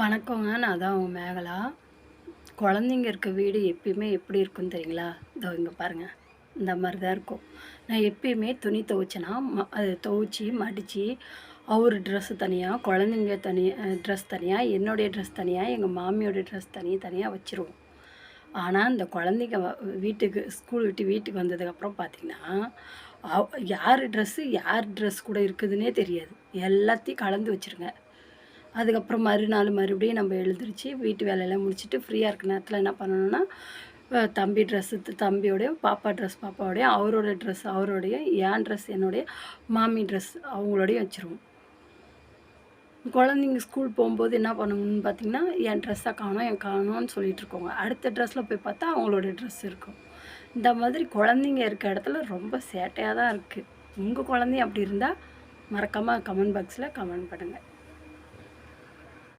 வணக்கங்க. நான் தான் உங்கள் மேகலா. குழந்தைங்க இருக்க வீடு எப்பயுமே எப்படி இருக்கும்னு தெரியுங்களா? இதோ இங்கே பாருங்க. இந்த மாதிரி தான் இருக்கும். நான் எப்பயுமே துணி துவைச்சேன்னா, ம அது துவைச்சி மடித்து அவர் ட்ரெஸ்ஸு தனியாக குழந்தைங்க தனியாக ட்ரெஸ் தனியாக என்னுடைய ட்ரெஸ் தனியாக எங்கள் மாமியோட ட்ரெஸ் தனி தனியாக வச்சுருவோம். ஆனால் இந்த குழந்தைங்க வ வீட்டுக்கு ஸ்கூல் விட்டு வீட்டுக்கு வந்ததுக்கப்புறம் பார்த்திங்கன்னா யார் ட்ரெஸ்ஸு யார் ட்ரெஸ் கூட இருக்குதுன்னே தெரியாது. எல்லாத்தையும் கலந்து வச்சுருங்க. அதுக்கப்புறம் மறுநாள் மறுபடியும் நம்ம எழுந்திரிச்சு வீட்டு வேலையெல்லாம் முடிச்சுட்டு ஃப்ரீயாக இருக்க நேரத்தில் என்ன பண்ணணும்னா, தம்பி ட்ரெஸ்ஸு தம்பியோடையும் பாப்பா ட்ரெஸ் பாப்பாவோடயும், அவரோட ட்ரெஸ் அவரோடயும், ஏன் ட்ரெஸ் என்னுடைய, மாமி ட்ரெஸ் அவங்களோடையும் வச்சுருவோம். குழந்தைங்க ஸ்கூல் போகும்போது என்ன பண்ணுங்கன்னு பார்த்தீங்கன்னா, என் ட்ரெஸ்ஸை காணோம், என் காணோம்னு சொல்லிட்டு இருக்கோங்க. அடுத்த ட்ரெஸ்ஸில் போய் பார்த்தா அவங்களோட ட்ரெஸ் இருக்கும். இந்த மாதிரி குழந்தைங்க இருக்க இடத்துல ரொம்ப சேட்டையாக தான் இருக்குது உங்கள் குழந்தையும் அப்படி இருந்தால் மறக்காமல் கமெண்ட் பாக்ஸில் கமெண்ட் பண்ணுங்கள்